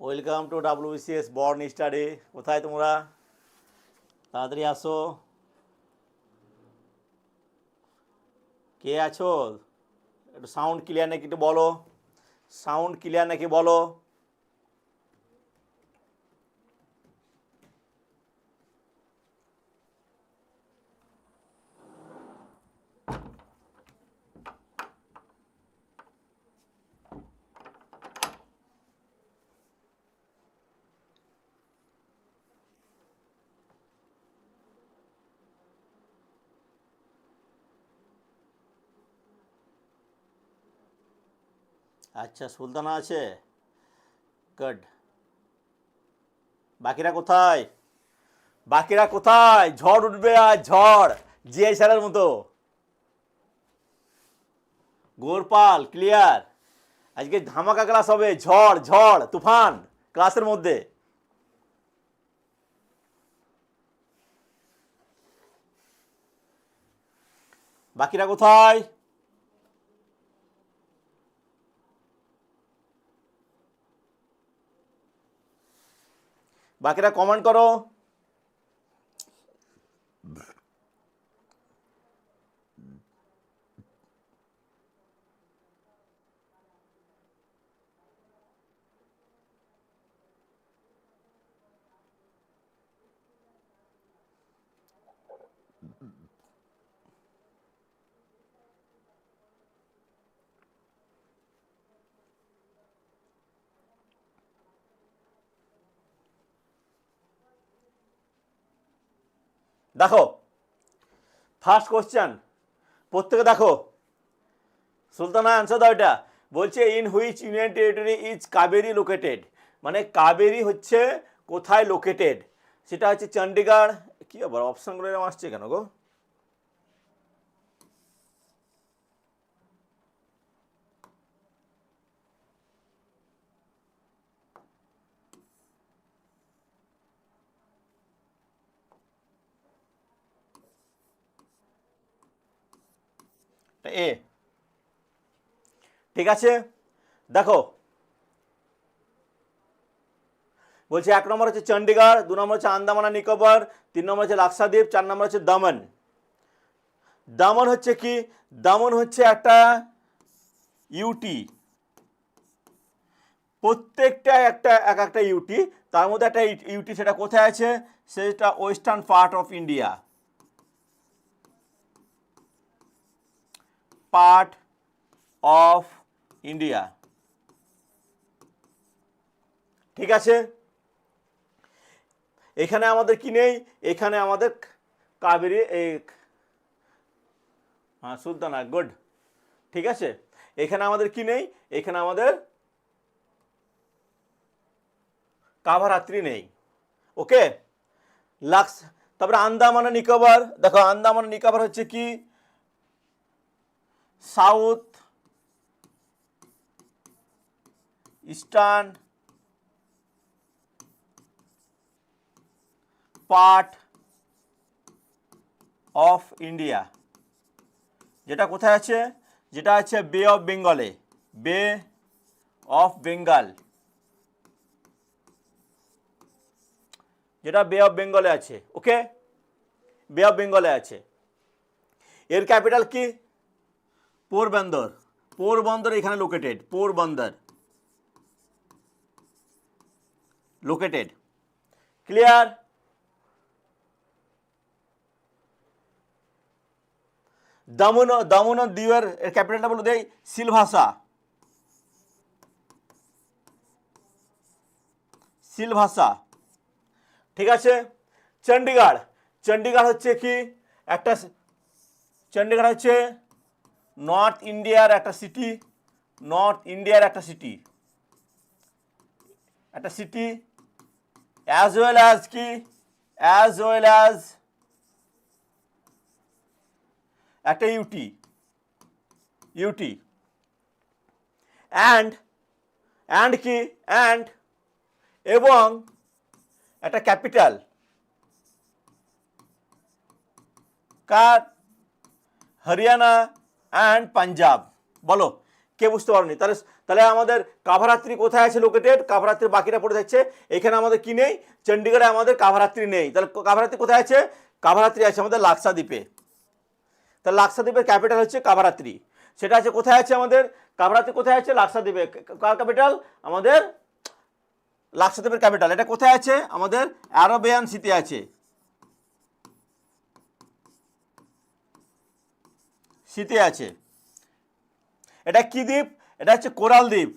Welcome to WBCS born study কোথায় তোমরা? তাড়াতাড়ি আসো। কে আছো? একটু সাউন্ড ক্লিয়ার নাকি একটু বলো। সাউন্ড ক্লিয়ার নাকি বলো? আচ্ছা সুলতানা আছে? গুড বাকিরা কোথায়? বাকিরা কোথায়? ঝড় উঠবে আর ঝড়। জিআই স্যারের মতো। গোরপাল ক্লিয়ার আজকে ধামাকা ক্লাস হবে। ঝড় ঝড়, তুফান ক্লাসের মধ্যে। বাকিরা কোথায়? বাকিরা কমেন্ট করো দেখো ফার্স্ট কোশ্চেন প্রত্যেকে দেখো, সুলতানা অ্যান্সার দাও এটা। বলছে in which union territory is Kaveri located মানে কাবেরি হচ্ছে কোথায় লোকেটেড সেটা হচ্ছে চণ্ডীগড় কী আবার অপশানগুলো এরকম আসছে কেন গো? এ ঠিক আছে? দেখো। বলছে এক নম্বর হচ্ছে চণ্ডীগড় দু নম্বর হচ্ছে আন্দামান নিকোবর, তিন নম্বর হচ্ছে লাক্ষাদ্বীপ, চার নম্বর হচ্ছে দমন। দমন হচ্ছে কি? দমন হচ্ছে একটা ইউটি প্রত্যেকটা একটা, এক একটা ইউটি তার মধ্যে একটা ইউটি সেটা কোথায় আছে? সেটা western part of India. Part of India ঠিক আছে? এখানে আমাদের কি নেই? এখানে আমাদের কাবেরি, এই হ্যাঁ সুলতানা গুড ঠিক আছে? এখানে আমাদের কি নেই? এখানে আমাদের কাভারাত্রি নেই। ওকে লাক্স, তারপরে আন্দামান নিকোবর। দেখো, আন্দামান নিকোবর হচ্ছে কি? South eastern part of India, যেটা কোথায় আছে? যেটা আছে বে অফ বেঙ্গলে বে অফ বেঙ্গল যেটা বে অফ বেঙ্গলে আছে ওকে বে অফ বেঙ্গলে আছে। এর ক্যাপিটাল কি? পোরবন্দর পোরবন্দর এখানে located Porbandar. Located clear Daman Daman দ্বীপের এর ক্যাপিটালটা বলে দেই, সিলভাসা। সিলভাসা। ঠিক আছে? চণ্ডীগড় চণ্ডীগড় হচ্ছে কি? একটা চণ্ডীগড় হচ্ছে নর্থ ইন্ডিয়ার একটা সিটি, নর্থ ইন্ডিয়ার একটা সিটি। একটা সিটি অ্যাজ ওয়েল অ্যাজ কি? অ্যাজ ওয়েল অ্যাজ একটা ইউটি ইউটি অ্যান্ড অ্যান্ড কি? অ্যান্ড এবং একটা ক্যাপিটাল কার? হরিয়ানা। অ্যান্ড পাঞ্জাব বলো, কে বুঝতে পারোনি? তাহলে তাহলে আমাদের কাভারাত্রি কোথায় আছে লোকেটেড কাভারাত্রি বাকিটা পড়ে থাকছে। এখানে আমাদের কি নেই? চণ্ডীগড়ে আমাদের কাভারাত্রি নেই। তাহলে কাভারাত্রি কোথায় আছে? কাভারাত্রি আছে আমাদের লাক্সাদ্বীপে। তাহলে লাক্সাদ্বীপের ক্যাপিটাল হচ্ছে কাভারাত্রি। সেটা আছে, কোথায় আছে আমাদের? কাভারাত্রি কোথায় আছে? লাক্সাদ্বীপে। কার ক্যাপিটাল আমাদের লাক্সাদ্বীপের ক্যাপিটাল এটা কোথায় আছে? আমাদের অ্যারোবিয়ান সিতে আছে। শীতে আছে। এটা কি দ্বীপ? এটা হচ্ছে কোরাল দ্বীপ।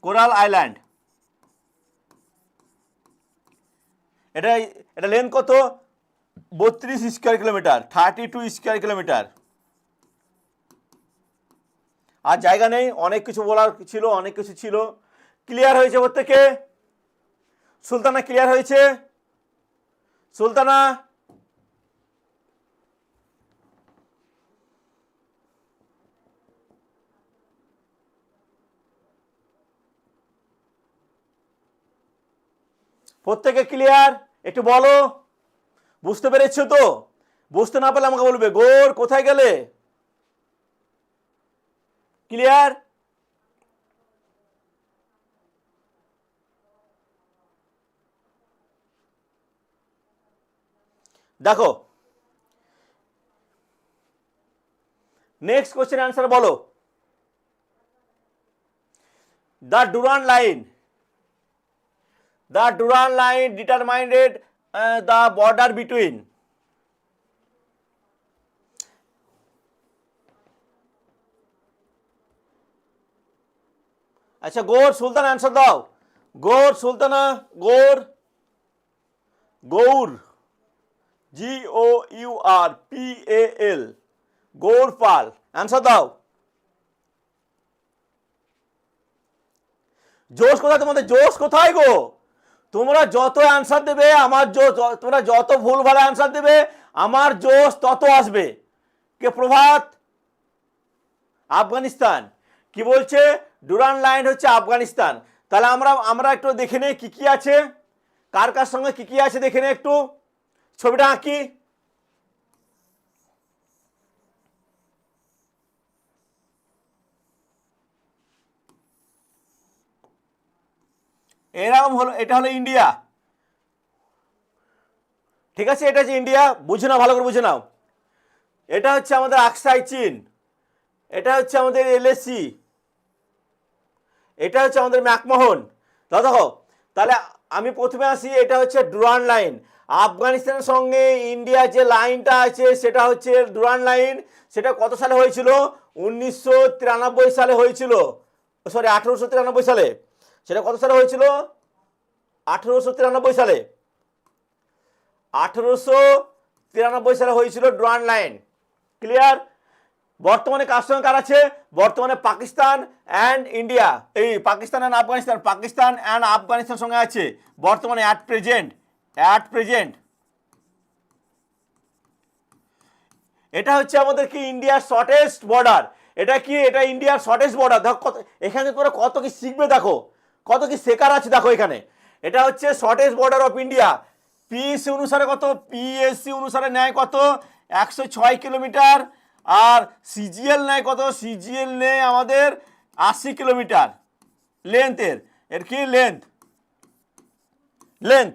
Coral island. এটা এটা লেন কত? বত্রিশ square kilometre thirty two square kilometre আর জায়গা নেই, অনেক কিছু বলার ছিল, অনেক কিছু ছিল। ক্লিয়ার হয়েছে প্রত্যেকে? সুলতানা ক্লিয়ার হয়েছে? সুলতানা প্রত্যেকে ক্লিয়ার একটু বলো। বুঝতে পেরেছ তো? বুঝতে না পারলে আমাকে বলবে, গোর, কোথায় গেলে? ক্লিয়ার দেখো। নেক্সট কোশ্চেন অ্যান্সার বলো। The Durand line the Duran line determined uh, the border between. আচ্ছা গোর সুলতান অ্যান্সার দাও। Gour Sultana Gour Gour G O U R P A L Gour Pal. Answer দাও। জোশ কোথায় তোমাদের? জোশ কোথায় গো? তোমরা যত অ্যান্সার দেবে, আমার জোশ তোমরা যত ভুল ভালো অ্যান্সার দেবে, আমার জোশ তত আসবে। কে প্রভাত? আফগানিস্তান। কি বলছে? ডুরান লাইন হচ্ছে আফগানিস্তান। তাহলে আমরা আমরা একটু দেখে নেই কী কী আছে। কার কার সঙ্গে কী কী আছে দেখে নেই একটু। ছবিটা আঁকি। এরকম হলো, এটা হলো ইন্ডিয়া ঠিক আছে, এটা হচ্ছে ইন্ডিয়া বুঝে নাও, ভালো করে বুঝে নাও। এটা হচ্ছে আমাদের আকসাই চীন এটা হচ্ছে আমাদের এলএসি এটা হচ্ছে আমাদের ম্যাকমোহন দাও, দেখো, তাহলে আমি প্রথমে আসি, এটা হচ্ছে ডুরান লাইন আফগানিস্তানের সঙ্গে ইন্ডিয়ার যে লাইনটা আছে, সেটা হচ্ছে ডুরান লাইন সেটা কত সালে হয়েছিল? উনিশশো তিরানব্বই সালে হয়েছিল। সরি আঠেরোশো তিরানব্বই সালে। সেটা কত সালে হয়েছিল? আঠেরোশো তিরানব্বই সালে। আঠেরোশো তিরানব্বই সালে হয়েছিল ড্রয়ান লাইন ক্লিয়ার বর্তমানে কার সঙ্গে কার আছে? বর্তমানে পাকিস্তান অ্যান্ড ইন্ডিয়া এই পাকিস্তান অ্যান্ড আফগানিস্তান। পাকিস্তান অ্যান্ড আফগানিস্তান সঙ্গে আছে। বর্তমানে অ্যাট প্রেজেন্ট অ্যাট প্রেজেন্ট এটা হচ্ছে আমাদের কি ইন্ডিয়ার শর্টেস্ট বর্ডার এটা কি? এটা ইন্ডিয়ার শর্টেস্ট বর্ডার দেখো কত এখানে তোমরা কত কি শিখবে দেখো। কত কি শেখার আছে? দেখো এখানে। এটা হচ্ছে shortest border of India PSC অনুসারে কত? পিএসসি অনুসারে নেয় কত? একশো ছয় কিলোমিটার। আর সিজিএল নেয় কত? সিজিএল নেয় আমাদের আশি কিলোমিটার। লেন্থের এর। কি? লেন্থ লেন্থ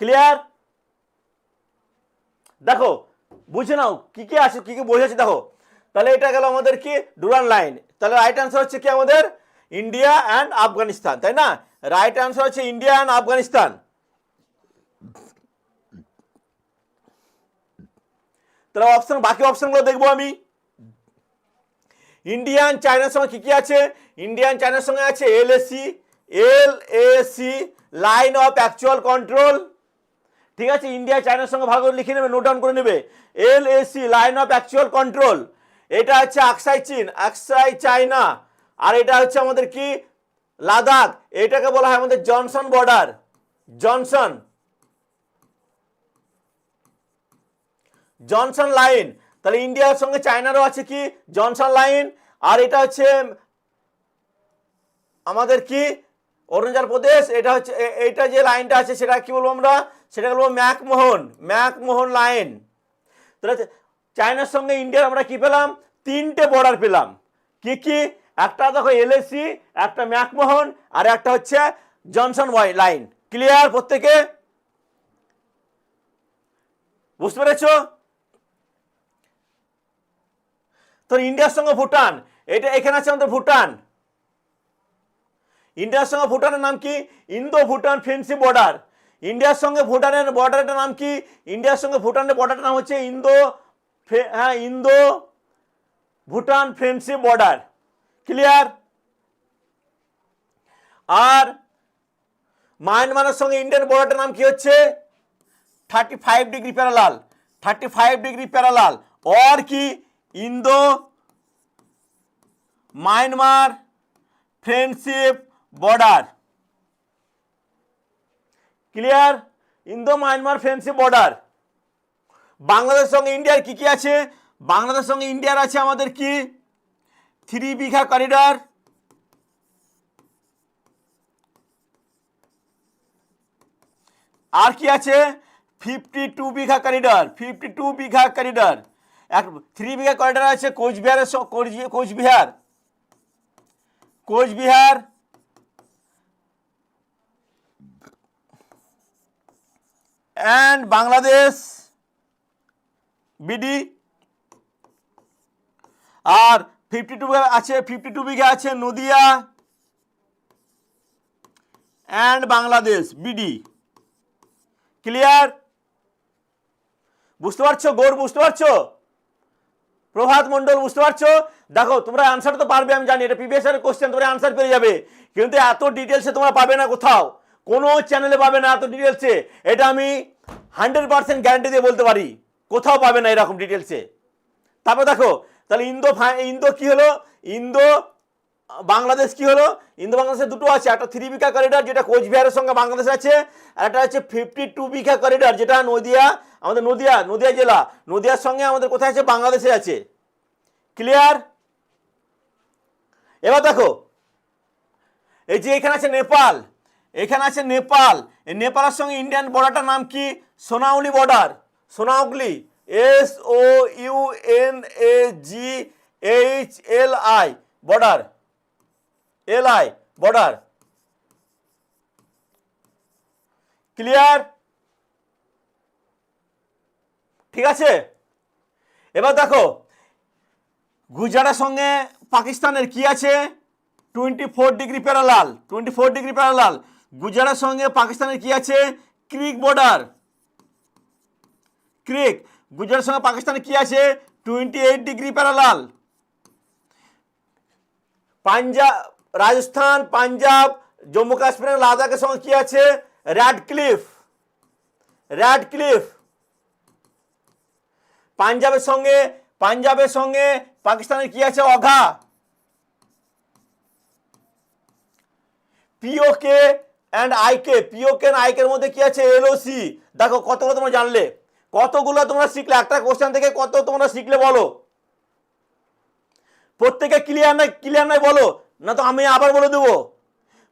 ক্লিয়ার দেখো, বুঝে নাও, কি কি আছে, কি কি বোঝাচ্ছে দেখো। তাহলে এটা গেল আমাদের কি? Durand line. তাহলে রাইট অ্যান্সার হচ্ছে কি আমাদের? ইন্ডিয়া অ্যান্ড আফগানিস্তান, তাই না? রাইট অ্যান্সার হচ্ছে ইন্ডিয়া অ্যান্ড আফগানিস্তান। তাহলে অপশন বাকি অপশনগুলো দেখব আমি। ইন্ডিয়ান চায়নার সঙ্গে কি কি আছে? ইন্ডিয়ান চায়নার সঙ্গে আছে L AC L AC line of actual control ঠিক আছে? ইন্ডিয়া চায়নার সঙ্গে ভালো করে লিখে নেবে নোট ডাউন করে নেবে। L AC line of actual control এটা হচ্ছে আকসাই চীন, আকসাই চায়না। আর এটা হচ্ছে আমাদের কি? লাদাখ। এটাকে বলা হয় আমাদের Johnson border. Johnson. Johnson line. তাহলে ইন্ডিয়ার সঙ্গে চায়নারও আছে কি? Johnson line. আর এটা হচ্ছে আমাদের কি? অরুণাচল প্রদেশ। এটা হচ্ছে এইটা যে লাইনটা আছে, সেটা কি বলব আমরা? সেটা বলব ম্যাকমোহন। McMahon line. তাহলে চায়নার সঙ্গে ইন্ডিয়ার আমরা কি পেলাম? তিনটে বর্ডার পেলাম। কি কি? একটা দেখো এলএসি একটা ম্যাকমোহন, আর একটা হচ্ছে জনসন ওয়াই লাইন ক্লিয়ার প্রত্যেকে? বুঝতে পেরেছ? তো ইন্ডিয়ার সঙ্গে ভুটান। এটা এখানে আছে আমাদের ভুটান। ইন্ডিয়ার সঙ্গে ভুটানের নাম কি? ইন্দো ভুটান ফ্রেন্ডশিপ বর্ডার ইন্ডিয়ার সঙ্গে ভুটানের বর্ডারের নাম কি? ইন্ডিয়ার সঙ্গে ভুটানের বর্ডারের নাম হচ্ছে ইন্দো হ্যাঁ Indo Bhutan friendship border clear? আর মায়ানমারের সঙ্গে ইন্ডিয়ান বর্ডারটার নাম কি হচ্ছে? Thirty five degree parallel thirty five degree parallel और কি? Indo Myanmar friendship border. Clear? Indo Myanmar friendship border. বাংলাদেশের সঙ্গে ইন্ডিয়ার কি কি আছে? বাংলাদেশের সঙ্গে ইন্ডিয়ার আছে আমাদের কি? থ্রি বিঘা করিডর আর কি আছে? Fifty two Bigha corridor fifty two Bigha corridor এক থ্রি বিঘা করিডর আছে কোচবিহারের কোচবিহার। কোচবিহার অ্যান্ড বাংলাদেশ। বিডি আর ফিফটি টু আছে ফিফটি টু বিঘা আছে Nadia and Bangladesh BD clear বুঝতে পারছ? গৌর, বুঝতে পারছ? প্রভাত মণ্ডল, বুঝতে পারছ? দেখো, তোমরা আনসার তো পারবে, আমি জানি, এটা প্রিভিয়াস এর কোশ্চেন তোমরা আনসার পেয়ে যাবে। কিন্তু এত ডিটেলসে তোমরা পাবে না কোথাও। কোনো চ্যানেলে পাবে না এত ডিটেলসে এটা আমি হান্ড্রেড পার্সেন্ট গ্যারান্টি দিয়ে বলতে পারি। কোথাও পাবে না এরকম ডিটেলসে তারপর দেখো, তাহলে ইন্দো ইন্দো কি হলো? ইন্দো, বাংলাদেশ কি হলো? ইন্দো বাংলাদেশে দুটো আছে, একটা থ্রি বিঘা করিডর যেটা কোচবিহারের সঙ্গে বাংলাদেশ আছে, আর একটা হচ্ছে ফিফটি টু বিঘা করিডর যেটা নদিয়া, আমাদের নদিয়া নদিয়া জেলা। নদিয়ার সঙ্গে আমাদের কোথায় আছে? বাংলাদেশে আছে। ক্লিয়ার এবার দেখো, এই যে এখানে আছে নেপাল, এখানে আছে নেপাল। নেপালের সঙ্গে ইন্ডিয়ান বর্ডারটার নাম কি? Sonauli border Sonauli S O U N A G H L I border L I border clear ঠিক আছে? এবার দেখো, গুজরাটের সঙ্গে পাকিস্তানের কি আছে? Twenty four degree parallel twenty four degree parallel গুজরাটের সঙ্গে পাকিস্তানের কি আছে? ক্রিক বর্ডার ক্রিক গুজরাটের সঙ্গে পাকিস্তানে কি আছে? Twenty eight degree parallel Punjab, Rajasthan, Punjab, Jammu কাশ্মীরের লাদাখের সঙ্গে কি আছে? র্যাড ক্লিফ র্যাড ক্লিফ পাঞ্জাবের সঙ্গে পাঞ্জাবের সঙ্গে পাকিস্তানের কি আছে? অঘা। পিওকে অ্যান্ড আইকে পিওকে অ্যান্ড আইকের মধ্যে কি আছে? এলওসি দেখো কতগুলো তোমরা জানলে। কতগুলো তোমরা শিখলে? একটা কোশ্চেন থেকে কত তোমরা শিখলে বলো? প্রত্যেকে ক্লিয়ার নাই? ক্লিয়ার নাই বলো? না তো আমি আবার বলে দেবো।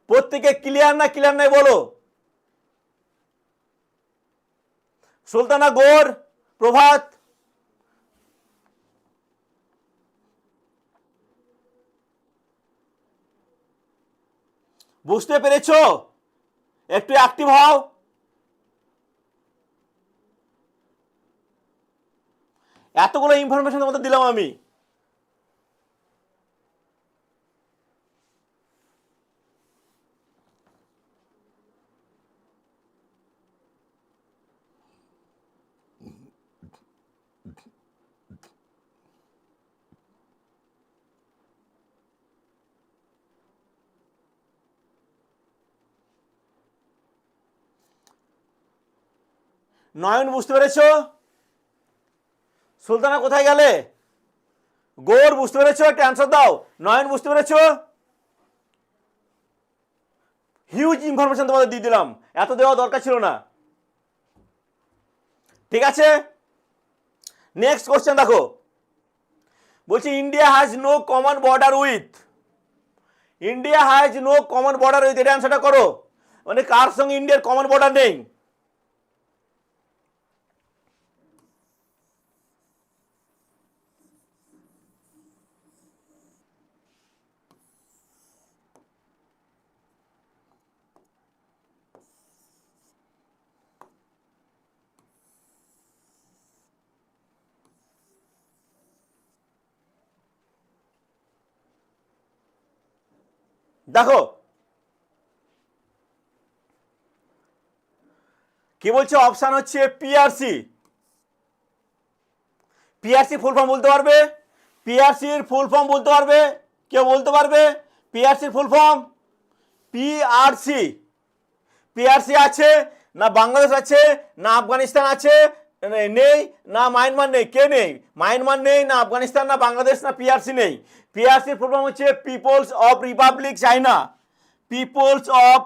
প্রত্যেকে ক্লিয়ার না ক্লিয়ার নাই বলো? সুলতানা গোর, প্রভাত। বুঝতে পেরেছ? একটু অ্যাক্টিভ হও। এতগুলো ইনফরমেশন তোমাদের দিলাম আমি। নয়ন বুঝতে পেরেছ? সুলতানা কোথায় গেলে? গোর, বুঝতে পেরেছ? একটা অ্যান্সার দাও। নয়ন, বুঝতে পেরেছ? হিউজ ইনফরমেশন তোমাদের দিয়ে দিলাম। এত দেওয়া দরকার ছিল না। ঠিক আছে? নেক্সট কোশ্চেন দেখো। বলছি India has no common border with India has no common border with এটা অ্যান্সারটা করো। মানে কার সঙ্গে ইন্ডিয়ার কমন বর্ডার নেই? দেখো। কি বলছে? অপশান হচ্ছে পিআরসি পিআরসি ফুল ফর্ম বলতে পারবে? পিআরসির ফুল ফর্ম বলতে পারবে? কেউ বলতে পারবে? পিআরসির ফুল ফর্ম পিআরসি পিআরসি আছে না বাংলাদেশ আছে না আফগানিস্তান আছে নেই না মায়ানমার নেই, কে নেই? মায়ানমার নেই, না আফগানিস্তান, না বাংলাদেশ, না পিআরসি নেই। পিআরসির ফুল ফর্ম হচ্ছে people's of republic China people's of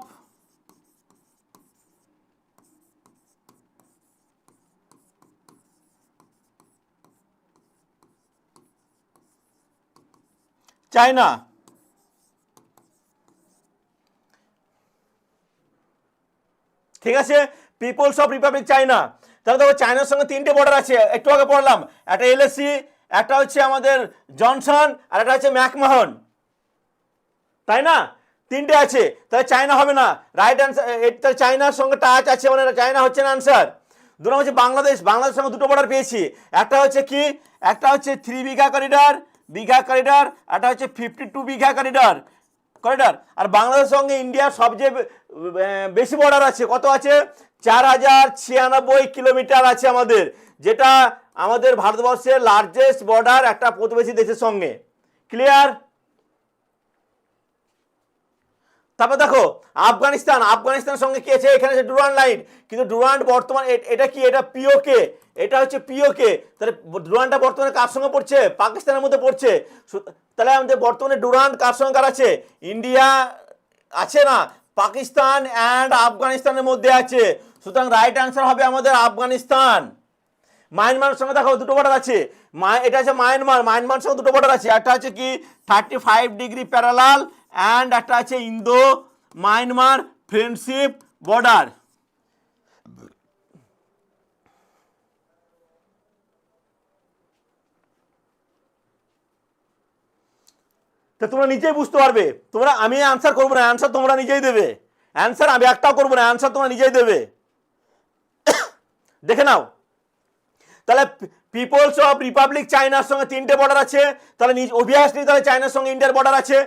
China ঠিক আছে? পিপলস অফ রিপাবলিক চায়না তাহলে দেখো চায়নার সঙ্গে তিনটে বর্ডার আছে। একটু আগে পড়লাম। একটা এলএসি একটা হচ্ছে আমাদের জনসন আর একটা হচ্ছে ম্যাকমাহন তাই না? তিনটে আছে। তাহলে চায়না হবে না। রাইট অ্যান্সার তাহলে চায়নার সঙ্গে টাচ আছে মানে চায়না হচ্ছে না আনসার দু নম্বর হচ্ছে বাংলাদেশ। বাংলাদেশের সঙ্গে দুটো বর্ডার পেয়েছি। একটা হচ্ছে কি? একটা হচ্ছে three Bigha corridor Bigha corridor একটা হচ্ছে fifty two Bigha corridor corridor আর বাংলাদেশের সঙ্গে ইন্ডিয়ার সবচেয়ে বেশি বর্ডার আছে। কত আছে? চার হাজার ছিয়ানব্বই কিলোমিটার আছে আমাদের, যেটা আমাদের ভারতবর্ষের লার্জেস্ট বর্ডার একটা প্রতিবেশী দেশের সঙ্গে। ক্লিয়ার তারপর দেখো, আফগানিস্তান, আফগানিস্তানের সঙ্গে কি আছে? এখানে আছে ডুরান্ড লাইন। কিন্তু ডুরান্ড বর্তমান এটা কি? এটা পিওকে এটা হচ্ছে পিওকে তাহলে ডুরান্ডটা বর্তমানে কার সঙ্গে পড়ছে? পাকিস্তানের মধ্যে পড়ছে। তাহলে আমাদের বর্তমানে ডুরান্ড কার সঙ্গে কার আছে? ইন্ডিয়া আছে না? পাকিস্তান অ্যান্ড আফগানিস্তানের মধ্যে আছে। সুতরাং রাইট অ্যান্সার হবে আমাদের আফগানিস্তান। মায়ানমারের সঙ্গে দেখো, দুটো বর্ডার আছে। এটা আছে মায়ানমার মায়ানমার সঙ্গে দুটো বর্ডার আছে। একটা হচ্ছে কি thirty five degree parallel and একটা আছে ইন্দো মায়ানমার ফ্রেন্ডশিপ বর্ডার তা তোমরা নিজেই বুঝতে পারবে। তোমরা, আমি অ্যান্সার করব না অ্যান্সার তোমরা নিজেই দেবে। অ্যান্সার আমি একটাও করব না অ্যান্সার তোমরা নিজেই দেবে। দেখে নাও। তাহলে পিপলস অফ রিপাবলিক চায়নার সঙ্গে তিনটে বর্ডার আছে। তাহলে অভিয়াসলি তাহলে চায়নার সঙ্গে ইন্ডিয়ার বর্ডার আছে।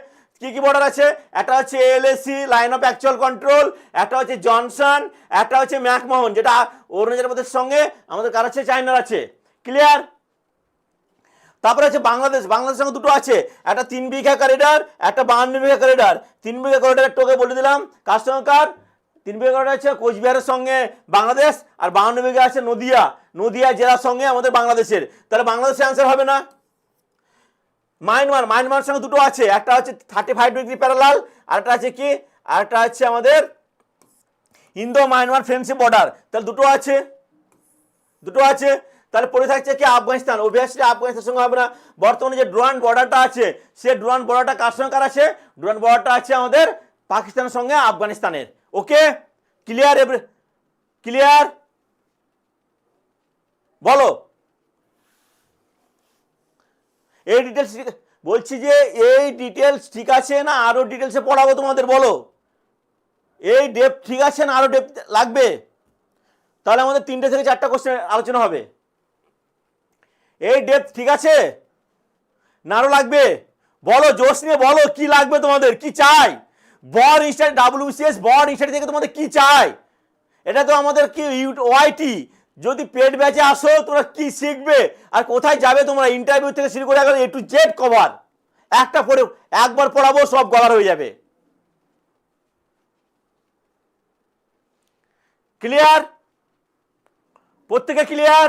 কি কি বর্ডার আছে? একটা হচ্ছে LAC line of actual control একটা হচ্ছে জনসন একটা হচ্ছে ম্যাকমোহন যেটা অরুণাচল প্রদেশের সঙ্গে আমাদের কার আছে? চায়নার আছে। ক্লিয়ার তারপরে আছে বাংলাদেশ বাংলাদেশের সঙ্গে দুটো আছে। একটা তিন বিঘা করিডর একটা বাহান্ন বিঘা করিডর তিন বিঘা করিডর টোকে বলে দিলাম। কার সঙ্গে কার? তিন বিঘা আছে কোচবিহারের সঙ্গে বাংলাদেশ আর বাহান্ন বিঘা আছে নদিয়া। নদিয়া জেলার সঙ্গে আমাদের বাংলাদেশের। তাহলে বাংলাদেশের অ্যান্সার হবে না? মায়ানমার। মায়ানমার সঙ্গে দুটো আছে। একটা হচ্ছে থার্টি ফাইভ ডিগ্রি প্যারালাল আর একটা আছে কি? আর একটা হচ্ছে আমাদের ইন্দো মায়ানমার ফ্রেন্ডশিপ বর্ডার তাহলে দুটো আছে। দুটো আছে। তাহলে পড়ে থাকছে কি? আফগানিস্তান। অভিয়াসলি আফগানিস্তানের সঙ্গে হবে না। বর্তমানে যে ডুরান বর্ডারটা আছে, সে ডুরান বর্ডারটা কার সঙ্গে কার আছে? ডুরান বর্ডারটা আছে আমাদের পাকিস্তানের সঙ্গে আফগানিস্তানের। ওকে ক্লিয়ার ক্লিয়ার বলো। এই ডিটেলস বলছি যে এই ডিটেলস ঠিক আছে না আরও ডিটেলসে পড়াবো তোমাদের, বলো। এই ডেপ ঠিক আছে না আরও ডেপ লাগবে? তাহলে আমাদের তিনটে থেকে চারটা কোশ্চেন আলোচনা হবে। এই ডেপ ঠিক আছে? না আরও লাগবে? বলো, জোশ নিয়ে বলো, কি লাগবে তোমাদের? কি চাই? বর ইনস্টার ডাব্লিউসিএস বর ইনস্টার থেকে তোমাদের কি চাই? এটা তো আমাদের কি ওয়াইটি যদি পেড ব্যাচে আসো, তোমরা কি শিখবে? আর কোথায় যাবে তোমরা? ইন্টারভিউ থেকে শুরু করে একবার এ টু জেড কভার একটা পড়ে, একবার পড়াবো, সব কভার হয়ে যাবে। ক্লিয়ার প্রত্যেকে ক্লিয়ার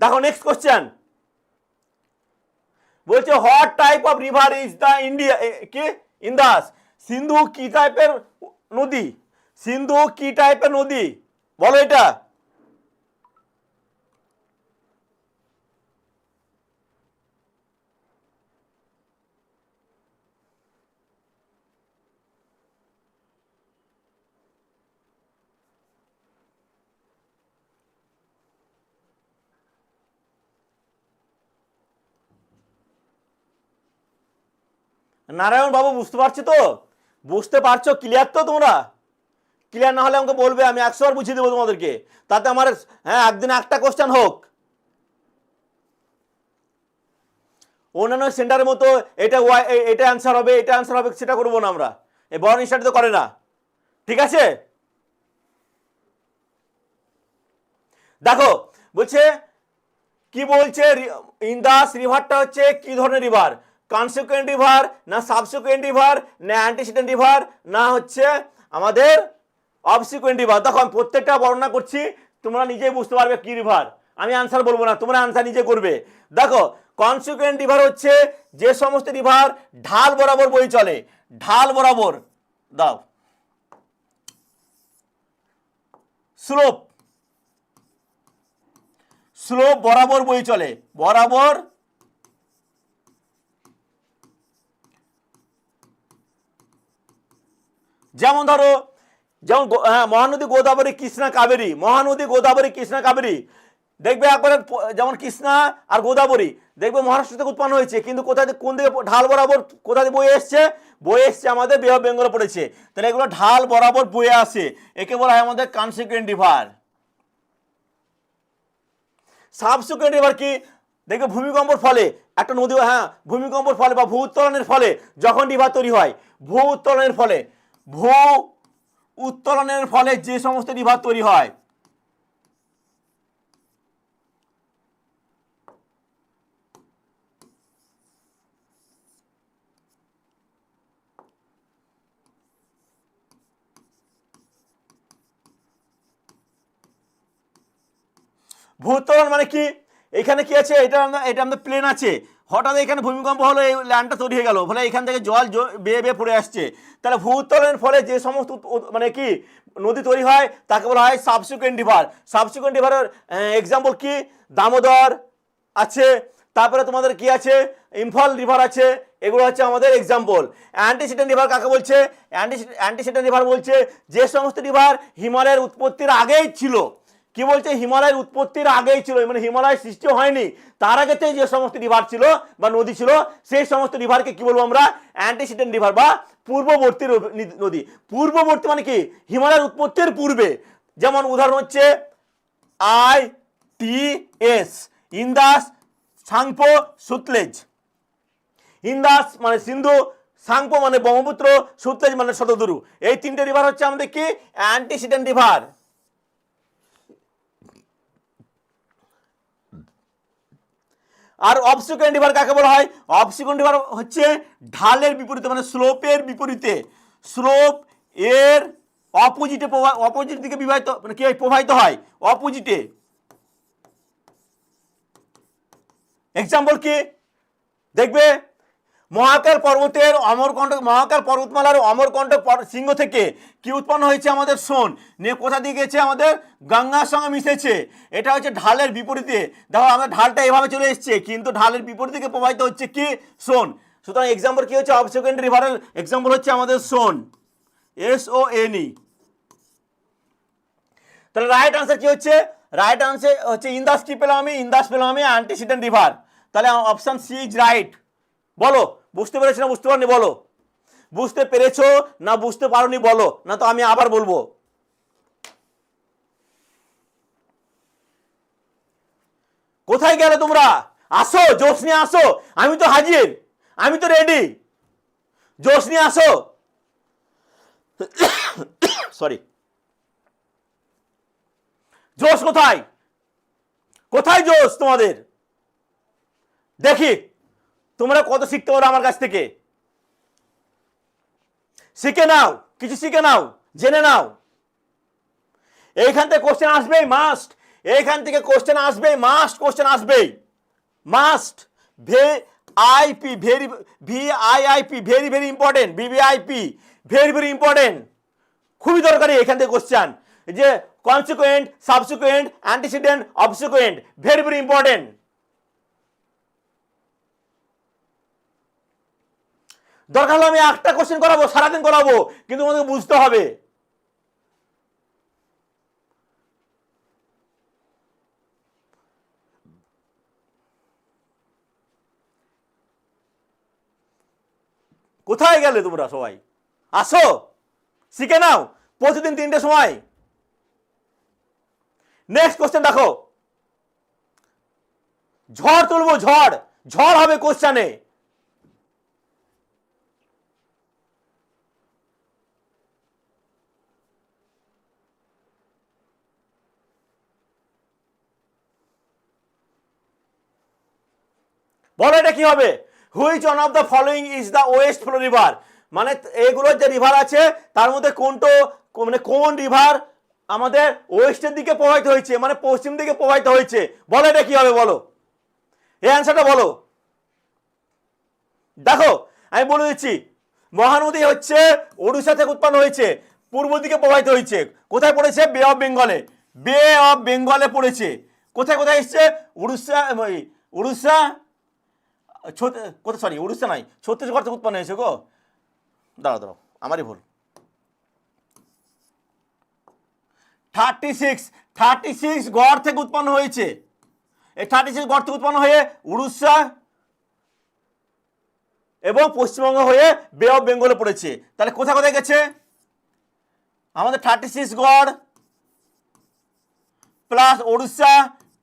দেখো নেক্সট কোশ্চেন বলছে what type of river is the India কি? ইন্দাস সিন্ধু কি টাইপের নদী? সিন্ধু কি টাইপের নদী? বলো এটা। নারায়ণ বাবু বুঝতে পারছ তো? বুঝতে পারছ? ক্লিয়ার তো তোমরা? ক্লিয়ার না হলে আমাকে বলবে, আমি একশো বার বুঝিয়ে দেবো তোমাদেরকে। তাতে আমার হ্যাঁ একদিন একটা কোশ্চেন হোক। অন্যান্য সেন্টারের মতো এটা ওয়াই এটা অ্যান্সার হবে, এটা অ্যান্সার হবে, সেটা করব না আমরা। এই বড় স্টাডি তো করে না। ঠিক আছে? দেখো, বলছে, কি বলছে ইন্দাস রিভারটা হচ্ছে কি ধরনের রিভার কনসিকুয়েন্ট রিভার না সাবসিকুয়েন্ট রিভার না অ্যান্টিসিডেন্ট রিভার না হচ্ছে আমাদের অবসিকুয়েন্ট রিভার দেখো, আমি প্রত্যেকটা বর্ণনা করছি, তোমরা নিজেই বুঝতে পারবে কি রিভার আমি আনসার বলব না, তোমরা আনসার নিজে করবে। দেখো কনসিকুয়েন্ট রিভার হচ্ছে যে সমস্ত রিভার ঢাল বরাবর বই চলে। ঢাল বরাবর, দাও। স্লোপ স্লোপ বরাবর বই চলে। বরাবর যেমন ধরো, যেমন হ্যাঁ মহানদী গোদাবরী কৃষ্ণা কাবেরী, মহানদী গোদাবরী কৃষ্ণা কাবেরী। দেখবে একবারে যেমন কৃষ্ণা আর গোদাবরী, দেখবে মহারাষ্ট্র থেকে উৎপন্ন হয়েছে, কিন্তু কোথায় কোন দিকে ঢাল বরাবর কোথা থেকে বয়ে এসছে? বয়ে এসছে আমাদের বে অফ বেঙ্গলে পড়েছে। তাহলে এগুলো ঢাল বরাবর বয়ে আসে, একে বলা হয় আমাদের কনসিকুয়েন্ট রিভার। সাবসিকুয়েন্ট রিভার কি? দেখবে ভূমিকম্পর ফলে, একটা নদী হ্যাঁ ভূমিকম্পর ফলে বা ভূ উত্তোলনের ফলে যখন রিভার তৈরি হয়, ভূ উত্তোলনের ফলে ভূ উত্তোলনের ফলে যে সমস্ত রিভার তৈরি হয়। ভূত্বরণ মানে কি? এখানে কি আছে? এটা এটা আমাদের প্লেন আছে। হঠাৎ এখানে ভূমিকম্প হলো, এই ল্যান্ডটা তৈরি হয়ে গেল। ফলে এখান থেকে জল বেয়ে বেয়ে পড়ে আসছে। তাহলে ভূত্বরণের ফলে যে সমস্ত মানে কি, নদী তৈরি হয়, তাকে বলা হয় সাবসিকুয়েন্ট রিভার সাবসিকুয়েন্ট রিভারের এক্সাম্পল কি? দামোদর আছে, তারপরে তোমাদের কি আছে? ইম্ফল রিভার আছে, এগুলো হচ্ছে আমাদের এক্সাম্পল অ্যান্টিসিডেন্ট রিভার কাকে বলছে? অ্যান্টিসিডেন্ট রিভার বলছে যে সমস্ত রিভার হিমালয়ের উৎপত্তির আগেই ছিল। কি বলছে? হিমালয়ের উৎপত্তির আগেই ছিল মানে হিমালয় সৃষ্টি হয়নি। তার আগেতেই যে সমস্ত রিভার ছিল বা নদী ছিল, সেই সমস্ত রিভারকে কি বলব আমরা? অ্যান্টিসিডেন্ট রিভার বা পূর্ববর্তী নদী। পূর্ববর্তী মানে কি? হিমালয়ের উৎপত্তির পূর্বে। যেমন উদাহরণ হচ্ছে I T S, Indus Tsangpo Sutlej. Indus মানে সিন্ধু, সাংপো মানে ব্রহ্মপুত্র, সুতলেজ মানে শতদুরু। এই তিনটে রিভার হচ্ছে আমাদের কি? অ্যান্টিসিডেন্ট রিভার আর অবসিকুয়েন্ট রিভার কাকে বলা হয়? অবসিকুয়েন্ট রিভার হচ্ছে ঢালের বিপরীতে মানে স্লোপের বিপরীতে। স্লোপ এর অপোজিটে অপোজিট দিকে বিবাহিত মানে কি? প্রবাহিত হয়। অপোজিটে এক্সাম্পল কি? দেখবে মহাকাল পর্বতের অমরকণ্টক, মহাকাল পর্বতমালার অমরকণ্টক পর- সিংহ থেকে কি উৎপন্ন হয়েছে আমাদের সোন? নিয়ে কোথা দিয়ে গেছে আমাদের? গঙ্গার সঙ্গে মিশেছে। এটা হচ্ছে ঢালের বিপরীতে। দেখো, আমাদের ঢালটা এভাবে চলে এসছে, কিন্তু ঢালের বিপরীত দিকে প্রবাহিত হচ্ছে কি? সোন। সুতরাং এক্সাম্পল কি হচ্ছে? অফ সেকেন্ড রিভারের এক্সাম্পল হচ্ছে আমাদের সোন। এস ও এন ই তাহলে রাইট আনসার কি হচ্ছে? রাইট আনসার হচ্ছে ইন্দাস কি পেলাম আমি? ইন্দাস পেলাম আমি অ্যান্টিসিডেন্ট রিভার তাহলে অপশন সি ইজ রাইট বলো, বুঝতে পেরেছ না বুঝতে পারনি, বলো। বুঝতে পেরেছ না বুঝতে পারোনি, বলো, না তো আমি আবার বলব। কোথায় গেলে তোমরা? আসো, জোশ নিয়ে আসো, আমি তো হাজির, আমি তো রেডি জোশ নিয়ে আসো। সরি জোশ কোথায়? কোথায় জোশ তোমাদের? দেখি। তোমরা কত শিখতে পারো আমার কাছ থেকে? শিখে নাও, কিছু শিখে নাও, জেনে নাও। এইখান থেকে কোশ্চেন আসবেই মাস্ট এইখান থেকে কোশ্চেন আসবেই মাস্ট কোশ্চেন আসবেই। Must we IP very V I IP very very important VVIP very very important খুবই দরকারি এখান থেকে কোশ্চেন যে consequent subsequent antecedent obsequent very very important দরকার হলে আমি একটা কোশ্চেন করাবো, সারাদিন করাবো, কিন্তু তোমাদেরকে বুঝতে হবে। কোথায় গেলে তোমরা সবাই? আসো, শিখে নাও, প্রতিদিন তিনটে সময়। নেক্সট কোশ্চেন দেখো। ঝড় তুলবো, ঝড় ঝড় হবে কোশ্চানে বলো এটা কি হবে? Which one of the following is the west flow river মানে এগুলোর যে রিভার আছে, তার মধ্যে কোনটো মানে কোন রিভার আমাদের ওয়েস্টের দিকে প্রবাহিত হয়েছে মানে পশ্চিম দিকে প্রবাহিত হয়েছে? বলো এটা কি হবে, বলো। এই অ্যান্সারটা বলো। দেখো, আমি বলে দিচ্ছি, মহানদী হচ্ছে ওড়িশা থেকে উৎপন্ন হয়েছে, পূর্ব দিকে প্রবাহিত হয়েছে। কোথায় পড়েছে? বে অফ বেঙ্গলে বে অফ বেঙ্গলে পড়েছে। কোথায় কোথায় এসছে? উড়িষ্যা উড়িষ্যা কোথায় সরি উড়িষ্যা নাই ছত্তিশগড় থেকে উৎপন্ন হয়েছে গো। দাঁড়াও দাঁড়াও, আমারই ভুল। থার্টি সিক্স থার্টি সিক্স গড় থেকে উৎপন্ন হয়েছে। এই থার্টি সিক্স গড় থেকে উৎপন্ন হয়ে উড়িষ্যা এবং পশ্চিমবঙ্গ হয়ে বে অফ বেঙ্গলে পড়েছে। তাহলে কোথায় কোথায় গেছে? আমাদের থার্টি সিক্স গড় plus Orissa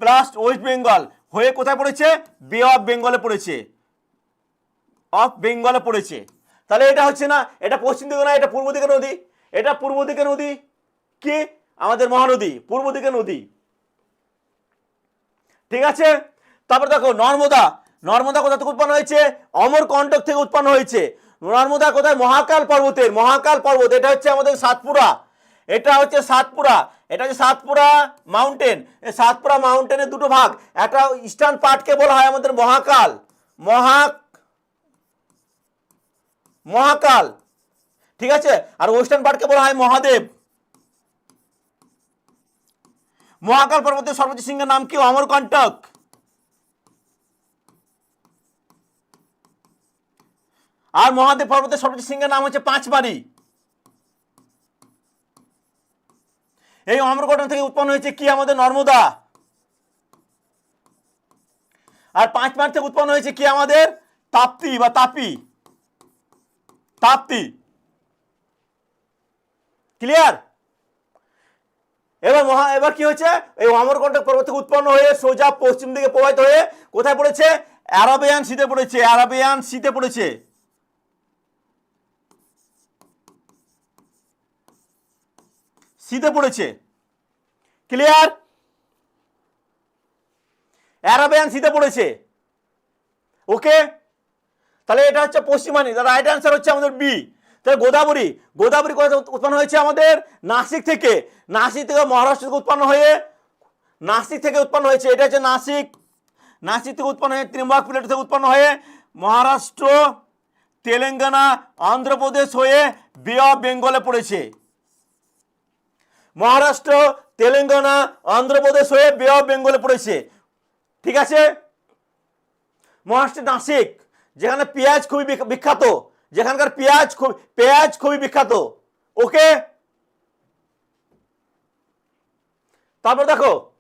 plus west Bengal হয়ে কোথায় পড়েছে? বে অফ বেঙ্গলে পড়েছে। অফ বেঙ্গলে পড়েছে। তাহলে এটা হচ্ছে না, এটা পশ্চিম দিকে না এটা পূর্ব দিকে নদী। এটা পূর্ব দিকে নদী কি? আমাদের মহানদী, পূর্ব দিকে নদী। ঠিক আছে? তারপর দেখো, নর্মদা। নর্মদা কোথা থেকে উৎপন্ন হয়েছে? অমর অমরকণ্টক থেকে উৎপন্ন হয়েছে। নর্মদা কোথায়? মহাকাল পর্বতের, মহাকাল পর্বত। এটা হচ্ছে আমাদের সাতপুরা। এটা হচ্ছে সাতপুরা। এটা হচ্ছে সাতপুরা মাউন্টেন সাতপুরা মাউন্টেনের দুটো ভাগ। একটা ইস্টার্ন পার্টকে বলা হয় আমাদের মহাকাল। মহা মহাকাল। ঠিক আছে? আর ওয়েস্টার্ন পার্টকে বলা হয় মহাদেব। মহাকাল পর্বতের সর্বোচ্চ সিংহের নাম কি? অমরকণ্টক আর মহাদেব পর্বতের সর্বোচ্চ সিংহের নাম হচ্ছে পাঁচবাড়ি। এই অমরকণ্টক থেকে উৎপন্ন হয়েছে কি আমাদের নর্মদা? আর পাঁচ মার্চ থেকে উৎপন্ন হয়েছে কি আমাদের? তাপ্তি বা তাপি। তাপ্তি। ক্লিয়ার এবার মহা এবার কি হয়েছে? এই অমরকণ্টক পর্বত থেকে উৎপন্ন হয়ে সোজা পশ্চিম দিকে প্রবাহিত হয়ে কোথায় পড়েছে? অ্যারাবিয়ান শীতে পড়েছে, অ্যারাবিয়ান শীতে পড়েছে। শীতে পড়েছে। ক্লিয়ার অ্যারাবিয়ান শীতে পড়েছে। ওকে তাহলে এটা হচ্ছে পশ্চিমানি রাইট অ্যান্সার হচ্ছে আমাদের বি তাহলে গোদাবরী গোদাবরী কোথা উৎপন্ন হয়েছে আমাদের? নাসিক থেকে। নাসিক থেকে মহারাষ্ট্র থেকে উৎপন্ন হয়ে নাসিক থেকে উৎপন্ন হয়েছে। এটা হচ্ছে নাসিক। নাসিক থেকে উৎপন্ন হয়ে ত্রিম্বক প্লেট থেকে উৎপন্ন হয়ে মহারাষ্ট্র, তেলেঙ্গানা, অন্ধ্রপ্রদেশ হয়ে বে অফ বেঙ্গলে পড়েছে। মহারাষ্ট্র, তেলেঙ্গানা, অন্ধ্রপ্রদেশ হয়ে বে অফ বেঙ্গলে পড়েছে। ঠিক আছে? মহারাষ্ট্রের নাসিক। যেখানে পেঁয়াজ খুবই বিখ- বিখ্যাত, যেখানকার পেঁয়াজ খুব পেঁয়াজ খুবই বিখ্যাত। ওকে? তারপর দেখো।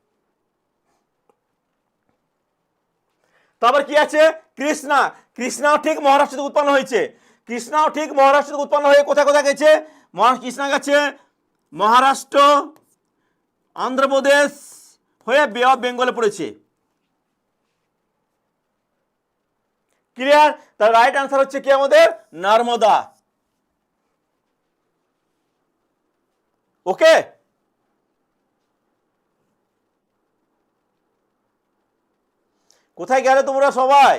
তারপর কি আছে? কৃষ্ণা। কৃষ্ণাও ঠিক মহারাষ্ট্র থেকে উৎপন্ন হয়েছে। কৃষ্ণাও ঠিক মহারাষ্ট্র থেকে উৎপন্ন হয়ে কোথায় কোথায় গেছে? কৃষ্ণা গেছে মহারাষ্ট্র অন্ধ্রপ্রদেশ হয়ে বে অফ বেঙ্গলে পড়েছে। ক্লিয়ার তার রাইট আনসার হচ্ছে কি আমাদের? নর্মদা। ওকে কোথায় গেলে তোমরা সবাই?